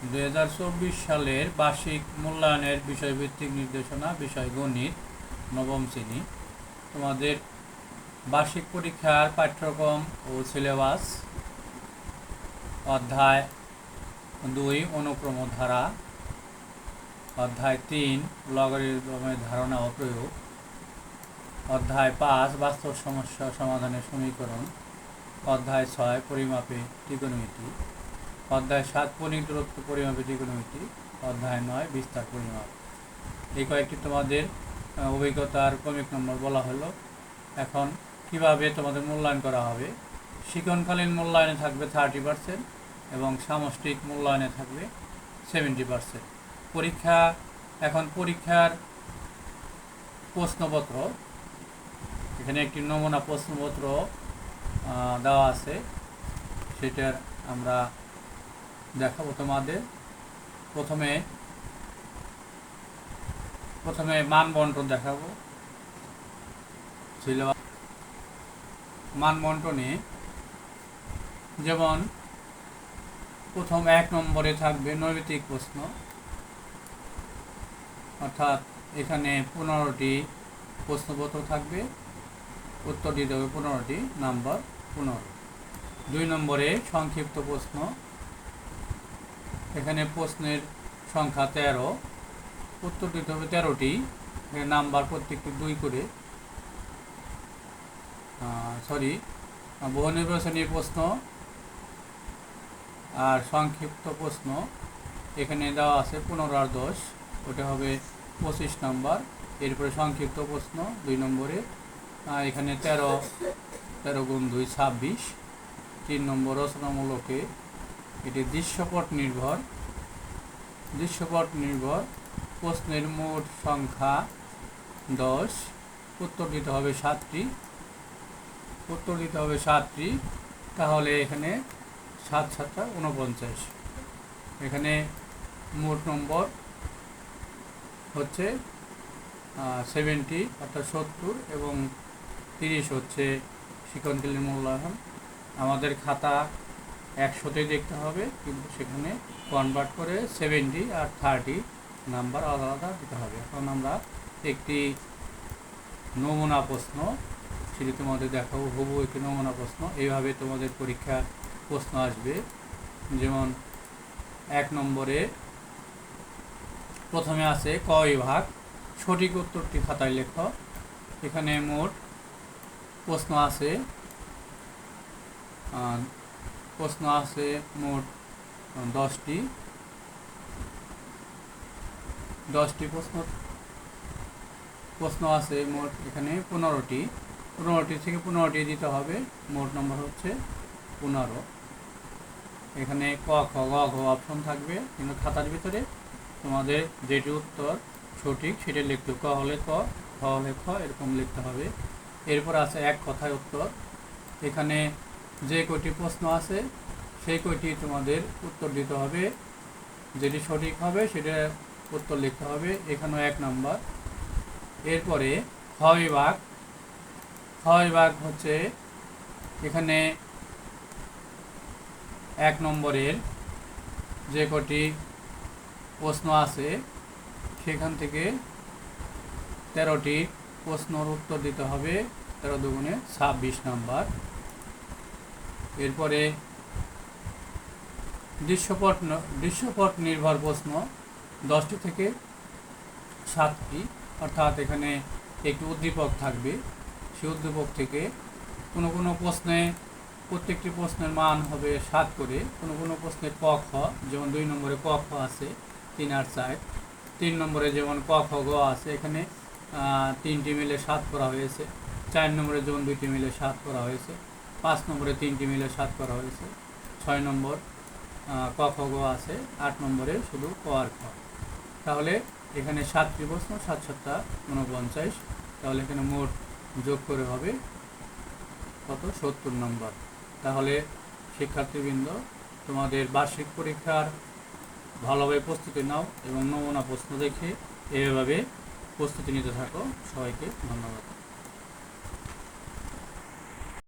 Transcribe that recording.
দু হাজার চব্বিশ সালের বার্ষিক মূল্যায়নের বিষয়ভিত্তিক নির্দেশনা, বিষয় গণিত, নবম শ্রেণি। তোমাদের বার্ষিক পরীক্ষার পাঠ্যক্রম ও সিলেবাস, অধ্যায় দুই, অনুক্রম ধারা, অধ্যায় তিন, লগারিদমের ধারণা ও প্রয়োগ, অধ্যায় পাঁচ, বাস্তব সমস্যা সমাধানের সমীকরণ, অধ্যায় ছয় পরিমাপে ত্রিকোণমিতি। অধ্যায় সাত পরিক দূরত্ব পরিমাপে ত্রিকোণমিতি অধ্যায় নয়, বিস্তার পরিমাপ। এই কয়েকটি তোমাদের অভিজ্ঞতার ক্রমিক নম্বর বলা হলো। এখন কীভাবে তোমাদের মূল্যায়ন করা হবে? শিক্ষণকালীন মূল্যায়নে থাকবে থার্টি পার্সেন্ট এবং সামষ্টিক মূল্যায়নে থাকবে সেভেন্টি পার্সেন্ট পরীক্ষা, এখন পরীক্ষার প্রশ্নপত্র, এখানে একটি নমুনা প্রশ্নপত্র দেওয়া আছে। সেটার আমরা দেখাবো তোমাদের। প্রথমে প্রথমে মান বন্টন দেখাবো। সিলেবাস মান যেমন প্রথম এক নম্বরে থাকবে নৈমিত্তিক প্রশ্ন। অর্থাৎ এখানে পনেরোটি প্রশ্নপত্র থাকবে। উত্তর দিতে হবে পনেরোটি, নাম্বার পনেরো। দুই নম্বরে সংক্ষিপ্ত প্রশ্ন। এখানে প্রশ্নের সংখ্যা তেরো, উত্তর দিতে হবে তেরোটি নাম্বার প্রত্যেকটি দুই করে। সরি বহু নির্বাচনী প্রশ্ন আর সংক্ষিপ্ত প্রশ্ন। এখানে দেওয়া আছে পনেরো আর দশ, ওটা হবে পঁচিশ নম্বর। এরপরে সংক্ষিপ্ত প্রশ্ন দুই নম্বরে। এখানে তেরো তেরো গুণ দুই ছাব্বিশ, তিন নম্বর রচনামূলকে এটি দৃশ্যপট নির্ভর। দৃশ্যপট নির্ভর। প্রশ্নের মোট সংখ্যা দশ। উত্তর দিতে হবে সাতটি। উত্তর দিতে হবে সাতটি। তাহলে এখানে সাত, সাতটা উনপঞ্চাশ এখানে মোট নম্বর হচ্ছে সেভেন্টি অর্থাৎ সত্তর এবং তিরিশ হচ্ছে শিক্ষণকালীন মূল্যায়ন। আমাদের খাতা একশোতেই দেখতে হবে, কিন্তু সেখানে কনভার্ট করে সেভেন্টি আর থার্টি নাম্বার আলাদা আলাদা দিতে হবে। এখন আমরা একটি নমুনা প্রশ্ন, সেটি তোমাদের দেখাবো হবু একটি নমুনা প্রশ্ন। এইভাবে তোমাদের পরীক্ষা প্রশ্ন আসবে। যেমন এক নম্বরে, প্রথমে আছে ক বিভাগ, সঠিক উত্তরটি খাতায় লেখ। এখানে মোট প্রশ্ন আছে প্রশ্ন আছে মোট দশটি। দশটি প্রশ্ন। প্রশ্ন আছে মোট এখানে পনেরোটি। পনেরোটি থেকে পনেরোটি দিতে হবে। মোট নম্বর হচ্ছে পনেরো। এখানে ক, খ, গ, ঘ অপশন থাকবে। কিন্তু খাতার ভিতরে তোমাদের যেটি উত্তর সঠিক সেটা লিখতে ক হলে ক খ হলে খ, এরকম লিখতে হবে। এরপর আছে এক কথায় উত্তর। এখানে যে কয়টি প্রশ্ন আছে, সেই কয়টি তোমাদের উত্তর দিতে হবে। যেটি সঠিক হবে, সেটা উত্তর লিখতে হবে। এখানেও এক নম্বর। এরপরে খ বিভাগ। খ বিভাগ হচ্ছে এখানে এক নম্বরের যে কটি প্রশ্ন আছে, সেখান থেকে তেরোটি প্রশ্নর উত্তর দিতে হবে। তেরো দুগুণে ছাব্বিশ নাম্বার। এরপরে দৃশ্যপট দৃশ্যপট নির্ভর প্রশ্ন দশটি থেকে সাতটি, অর্থাৎ এখানে একটি উদ্দীপক থাকবে। সেই উদ্দীপক থেকে কোনো কোনো প্রশ্নে প্রত্যেকটি প্রশ্নের মান হবে সাত করে, কোনো কোনো প্রশ্নে ক, খ, যেমন দুই নম্বরে ক, খ আছে, তিন আর চার। তিন নম্বরে যেমন ক, খ, গ আছে, এখানে তিনটি মিলে সাত করা হয়েছে। চার নম্বরে যেমন দুইটি মিলে সাত করা হয়েছে। পাঁচ নম্বরে তিনটি মিলে সাত করা হয়েছে। ছয় নম্বর ক, খ আছে, আট নম্বরে শুধু ক আর খ। তাহলে এখানে সাতটি প্রশ্ন সাত সাতটা উনপঞ্চাশ। তাহলে এখানে মোট যোগ করে হবে কত? সত্তর নম্বর। তাহলে শিক্ষার্থীবৃন্দ, তোমাদের বার্ষিক পরীক্ষার ভালোভাবে প্রস্তুতি নাও এবং নমুনা প্রশ্ন দেখে এভাবে প্রস্তুতি নিতে থাকো। সবাইকে ধন্যবাদ।